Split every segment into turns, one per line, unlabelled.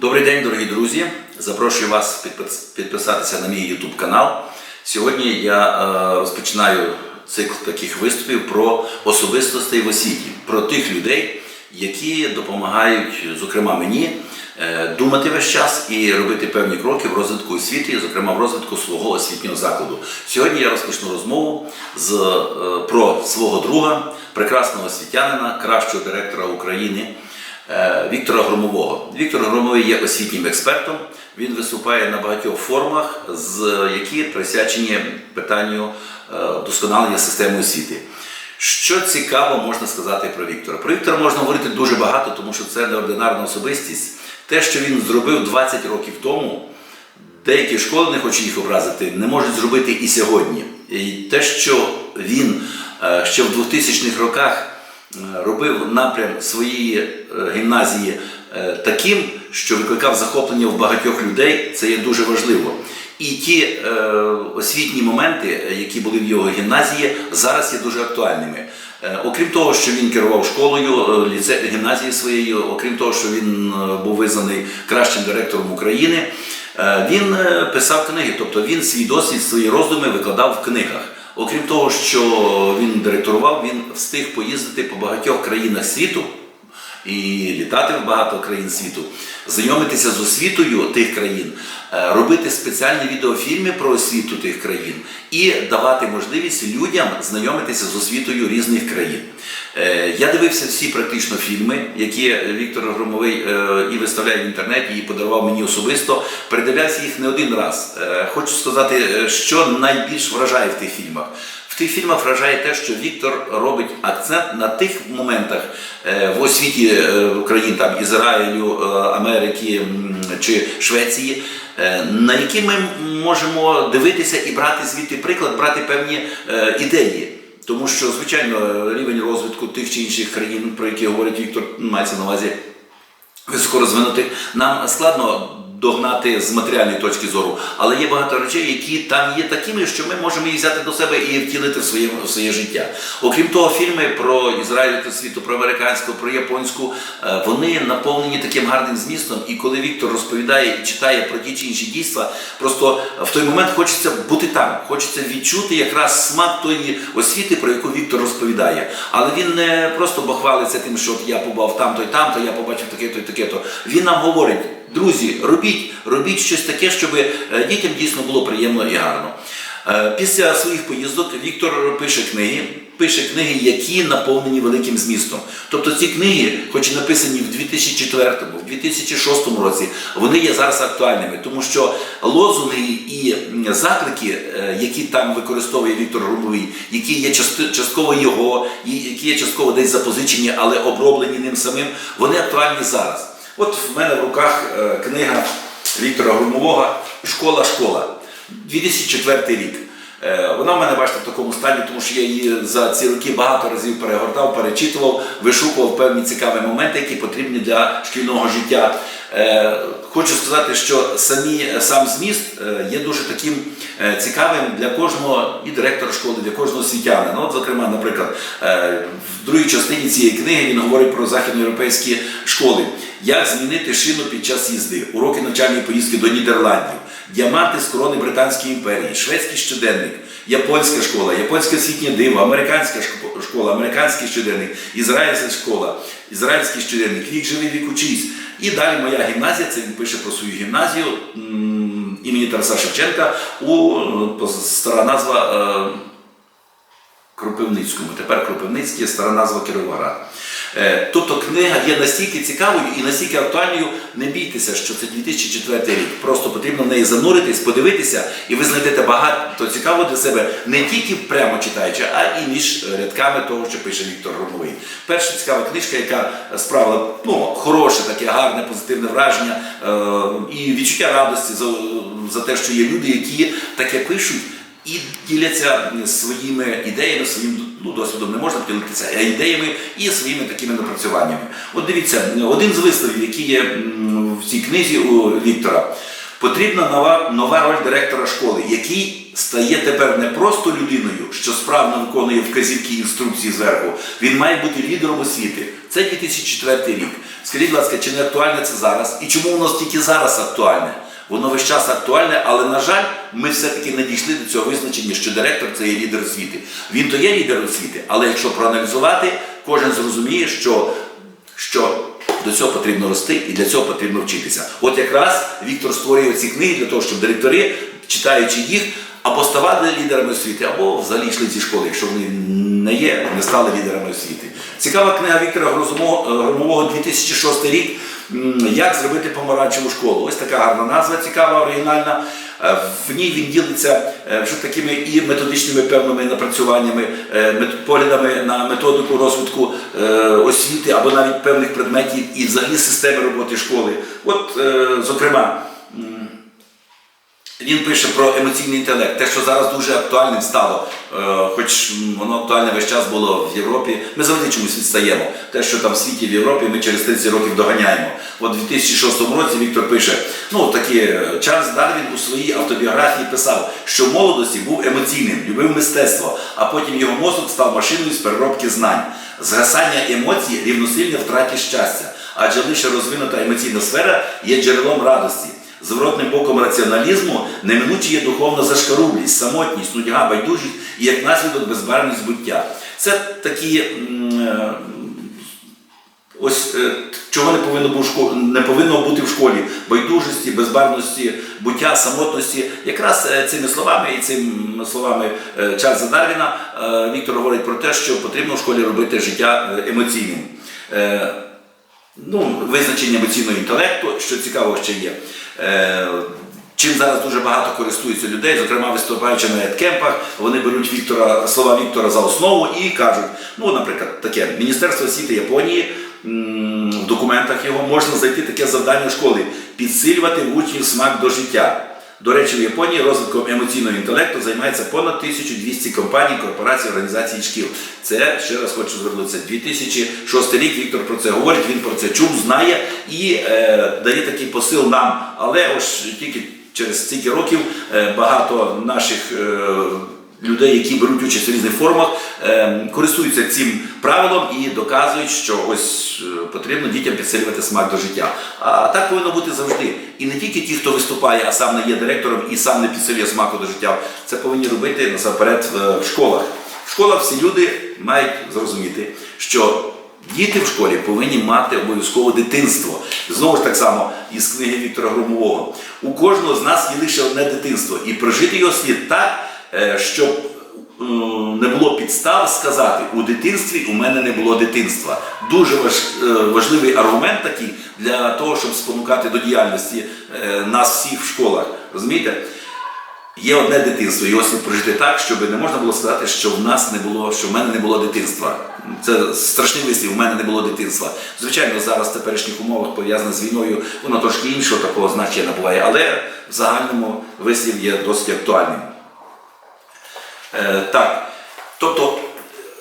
Добрий день, дорогі друзі. Запрошую вас підписатися на мій YouTube канал. Сьогодні я е, розпочинаю цикл таких виступів про особистостей в освіті, про тих людей, які допомагають, зокрема мені, е, думати весь час і робити певні кроки в розвитку освіти, зокрема в розвитку свого освітнього закладу. Сьогодні я розпочну розмову з, е, про свого друга, прекрасного освітянина, кращого директора України. Е, Віктора Громового. Віктор Громовий є освітнім експертом. Він виступає на багатьох форумах, які присвячені питанню е, вдосконалення системи освіти. Що цікаво можна сказати про Віктора? Про Віктора можна говорити дуже багато, тому що це неординарна особистість. Те, що він зробив 20 років тому, деякі школи, не хочу їх образити, не можуть зробити і сьогодні. І те, що він е, ще в 2000-х роках робив напрям своєї е, гімназії е, таким, що викликав захоплення в багатьох людей, це є дуже важливо. І ті е, освітні моменти, е, які були в його гімназії, зараз є дуже актуальними. Е, Окрім того, що він керував школою, ліце, гімназією своєю, окрім того, що він був визнаний кращим директором України, е, він писав книги, тобто він свій досвід, свої роздуми викладав в книгах. Окрім того, що він директорував, він встиг поїздити по багатьох країнах світу і літати в багато країн світу, знайомитися з освітою тих країн, е, робити спеціальні відеофільми про освіту тих країн і давати можливість людям знайомитися з освітою різних країн. Е, Я дивився всі практично фільми, які Віктор Громовий е, і виставляє в інтернеті, і подарував мені особисто. Передивлявся їх не один раз. Хочу сказати, що найбільш вражає в тих фільмах. Тих фільмах вражає те, що Віктор робить акцент на тих моментах е, в освіті е, країн там Ізраїлю, е, Америки чи Швеції, на які ми можемо дивитися і брати звідти приклад, брати певні ідеї. Тому що, звичайно, рівень розвитку тих чи інших країн, про які говорить Віктор, мається на увазі високорозвинутих, нам складно догнати з матеріальної точки зору, але є багато речей, які там є такими, що ми можемо їх взяти до себе і втілити в своє, в своє життя. Окрім того, фільми про Ізраїль та світу, про американську, про японську, е, вони наповнені таким гарним змістом. І коли Віктор розповідає і читає про ті чи інші дійства, просто в той момент хочеться бути там, хочеться відчути якраз смак тої освіти, про яку Віктор розповідає. Але він не просто бахвалиться тим, що я побав там-то і там-то, я побачив таке-то і таке-то. Він нам говорить. Друзі, робіть, робіть щось таке, щоб е, дітям дійсно було приємно і гарно. Е, Після своїх поїздок Віктор пише книги, пише книги, які наповнені великим змістом. Тобто ці книги, хоч і написані в 2004, в 2006 році, вони є зараз актуальними, тому що лозунги і заклики, е, які там використовує Віктор Громовий, які є частково його, які є частково десь запозичені, але оброблені ним самим, вони актуальні зараз. От в мене в руках е, книга Віктора Громового Школа, школа. 2004 рік. Е, Вона в мене, бачите, в такому стані, тому що я її за ці роки багато разів перегортав, перечитував, вишукував певні цікаві моменти, які потрібні для шкільного життя. Е, Хочу сказати, що самі, сам зміст є дуже таким цікавим для кожного і директора школи, для кожного освітянина. Ну, от, зокрема, наприклад, в другій частині цієї книги він говорить про західноєвропейські школи. Як змінити шину під час їзди, уроки навчальної поїздки до Нідерландів, діаманти з корони Британської імперії, шведський щоденник, японська школа, японське освітнє диво, американська школа, американський щоденник, ізраїльська школа, ізраїльський щоденник, вік живий, вік учись. І далі моя гімназія, це він пише про свою гімназію імені Тараса Шевченка у стара назва. е, Кропивницькому. Тепер Кропивницький, стара назва Кіровоград. Е, Тобто книга є настільки цікавою і настільки актуальною, не бійтеся, що це 2004 рік. Просто потрібно в неї зануритись, подивитися, і ви знайдете багато цікавого для себе, не тільки прямо читаючи, а і між рядками того, що пише Віктор Громовий. Перша цікава книжка, яка справила ну, хороше, таке гарне, позитивне враження е, і відчуття радості за, за те, що є люди, які таке пишуть. І діляться своїми ідеями, своїм ну, досвідом не можна поділитися, а ідеями і своїми такими напрацюваннями. От дивіться, один з висловів, який є в цій книзі у Віктора, потрібна нова, нова роль директора школи, який стає тепер не просто людиною, що справно виконує вказівки і інструкції зверху. Він має бути лідером освіти. Це 2004 рік. Скажіть, будь ласка, чи не актуальне це зараз? І чому воно тільки зараз актуальне? Воно весь час актуальне, але на жаль, ми все-таки не дійшли до цього визначення, що директор це є лідер освіти. Він то є лідер освіти, але якщо проаналізувати, кожен зрозуміє, що, що до цього потрібно рости і для цього потрібно вчитися. От якраз Віктор створює ці книги для того, щоб директори, читаючи їх, або ставали лідерами освіти, або взагалі йшли зі школи, якщо вони не є, не стали лідерами освіти. Цікава книга Віктора Громового 2006 рік. Як зробити помаранчеву школу? Ось така гарна назва, цікава, оригінальна. Е, В ній він ділиться е, такими і методичними певними напрацюваннями, е, поглядами на методику розвитку освіти або навіть певних предметів і взагалі системи роботи школи. От, зокрема, він пише про емоційний інтелект, те, що зараз дуже актуальним стало, е, хоч воно актуальне весь час було в Європі. Ми завжди чомусь відстаємо. Те, що там в світі в Європі, ми через 30 років доганяємо. От у 2006 році Віктор пише: ну такі е, Чарльз Дарвін у своїй автобіографії писав, що в молодості був емоційним, любив мистецтво, а потім його мозок став машиною з переробки знань. Згасання емоцій рівносильне втраті щастя, адже лише розвинута емоційна сфера є джерелом радості. Зворотним боком раціоналізму неминуче є духовна зашкарублість, самотність, нудьга, байдужість і як наслідок безбарвність буття. Це такі е, ось е, чого не повинно бути в школі, не повинно бути в школі байдужості, безбарвності, буття, самотності. Якраз е, цими словами і цими словами Чарльза Дарвіна Віктор говорить про те, що потрібно в школі робити життя емоційним. Ну, визначення емоційного інтелекту, що цікаво ще є. Е, Чим зараз дуже багато користуються людей, зокрема виступаючи на едкемпах, вони беруть Віктора, слова Віктора за основу і кажуть, ну, наприклад, таке Міністерство освіти Японії в документах його можна знайти таке завдання школи підсилювати учнів смак до життя. До речі, в Японії розвитком емоційного інтелекту займається понад 1200 компаній, корпорацій, організацій шкіл. Це ще раз хочу звернутися. 2006 рік Віктор про це говорить. Він про це чув, знає і е, дає такий посил нам. Але ось тільки через стільки років е, багато наших. Е, Людей, які беруть участь в різних форумах, е, користуються цим правилом і доказують, що ось е, потрібно дітям підсилювати смак до життя. А так повинно бути завжди. І не тільки ті, хто виступає, а сам не є директором і сам не підсилює смаку до життя. Це повинні робити насамперед е, в школах. В школах всі люди мають зрозуміти, що діти в школі повинні мати обов'язково дитинство. Знову ж так само із книги Віктора Громового. У кожного з нас є лише одне дитинство, і прожити його слід так, щоб не було підстав сказати, у дитинстві у мене не було дитинства. Дуже е, важливий аргумент такий для того, щоб спонукати до діяльності е, нас всіх в школах. Розумієте? Є одне дитинство, його слід прожити так, щоб не можна було сказати, що в нас не було, що в мене не було дитинства. Це страшний вислів, в мене не було дитинства. Звичайно, зараз в теперішніх умовах пов'язане з війною, воно трошки іншого такого значення набуває, але в загальному вислів є досить актуальним. Е, так, тобто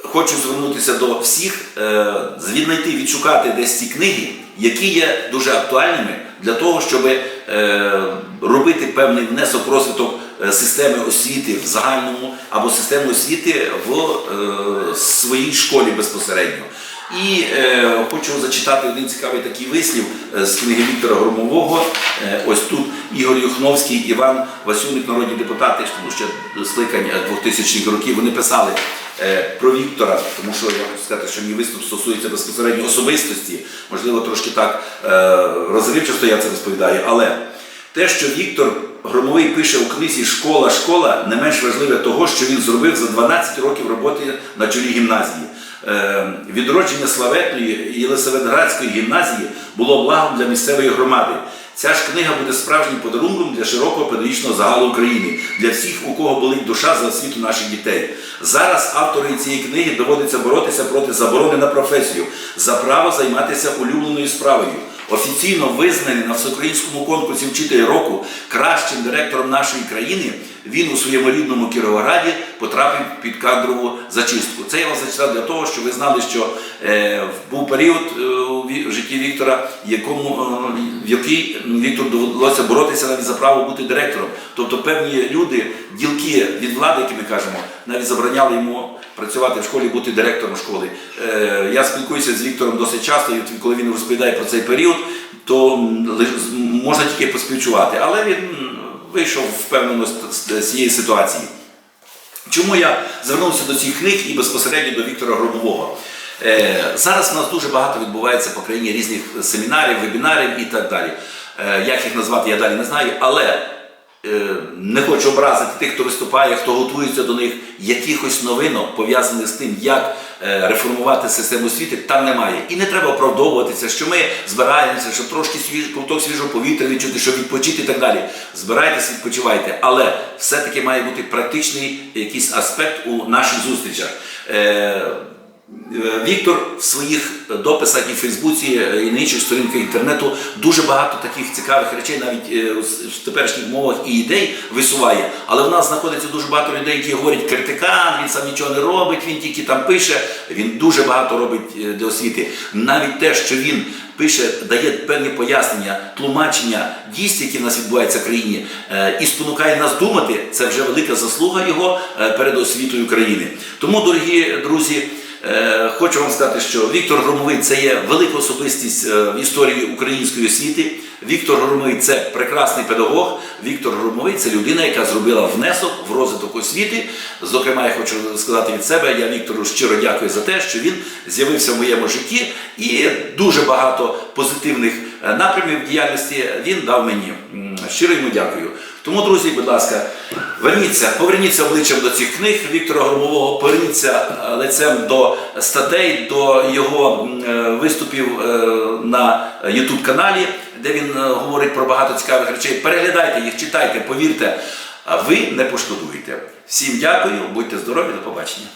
хочу звернутися до всіх, е, віднайти, відшукати десь ці книги, які є дуже актуальними для того, щоб е, робити певний внесок розвиток е, системи освіти в загальному або системи освіти в е, своїй школі безпосередньо. І е, хочу зачитати один цікавий такий вислів е, з книги Віктора Громового. Е, ось тут Ігор Юхновський, Іван Васюник, народні депутати, тому що скликань 2000-х років вони писали е, про Віктора, тому що я хочу сказати, що мій виступ стосується безпосередньо особистості. Можливо, трошки так е, розривчасто я це розповідаю, але те, що Віктор Громовий пише у книзі Школа, школа не менш важливе того, що він зробив за 12 років роботи на чолі гімназії. Е, Відродження славетної Єлисаветградської гімназії було благом для місцевої громади. Ця ж книга буде справжнім подарунком для широкого педагогічного загалу України, для всіх, у кого болить душа за освіту наших дітей. Зараз автору цієї книги доводиться боротися проти заборони на професію за право займатися улюбленою справою. Офіційно визнаний на всеукраїнському конкурсі вчитель року кращим директором нашої країни, він у своєму рідному Кіровограді потрапив під кадрову зачистку. Це я вам зачитав для того, щоб ви знали, що е, був період е, в житті Віктора, якому, е, в який Віктору довелося боротися навіть за право бути директором. Тобто певні люди, ділки від влади, які ми кажемо, навіть забороняли йому працювати в школі, бути директором школи. Е, Я спілкуюся з Віктором досить часто, і коли він розповідає про цей період, то можна тільки поспівчувати. Але він вийшов впевнено з- цієї ситуації. Чому я звернувся до цих книг і безпосередньо до Віктора Громового? Е, зараз у нас дуже багато відбувається по країні різних семінарів, вебінарів і так далі. Е, як їх назвати, я далі не знаю, але е, не хочу образити тих, хто виступає, хто готується до них, якихось новинок пов'язаних з тим, як е, реформувати систему освіти, там немає. І не треба оправдовуватися, що ми збираємося, щоб трошки свіж, ковток свіжого повітря відчути, щоб відпочити і так далі. Збирайтесь, відпочивайте, але все-таки має бути практичний якийсь аспект у наших зустрічах. Е, Е, Віктор в своїх дописах і в Фейсбуці е, і на інших сторінках інтернету дуже багато таких цікавих речей, навіть е, в теперішніх мовах і ідей висуває. Але в нас знаходиться дуже багато людей, які говорять критикан, він сам нічого не робить, він тільки там пише. Він дуже багато робить е, для освіти. Навіть те, що він пише, дає певні пояснення, тлумачення дійств, які в нас відбуваються в країні, е, і спонукає нас думати, це вже велика заслуга його е, перед освітою країни. Тому, дорогі друзі. Е, Хочу вам сказати, що Віктор Громовий це є велика особистість е, в історії української освіти. Віктор Громовий це прекрасний педагог. Віктор Громовий це людина, яка зробила внесок в розвиток освіти. Зокрема, я хочу сказати від себе, я Віктору щиро дякую за те, що він з'явився в моєму житті і дуже багато позитивних е, напрямів діяльності він дав мені. Щиро йому дякую. Тому, друзі, будь ласка, верніться, поверніться обличчям до цих книг Віктора Громового, поверніться е, лицем до статей, до його е, виступів е, на youtube каналі, де він говорить про багато цікавих речей. Переглядайте їх, читайте, повірте, а ви не пошкодуєте. Всім дякую, будьте здорові, до побачення.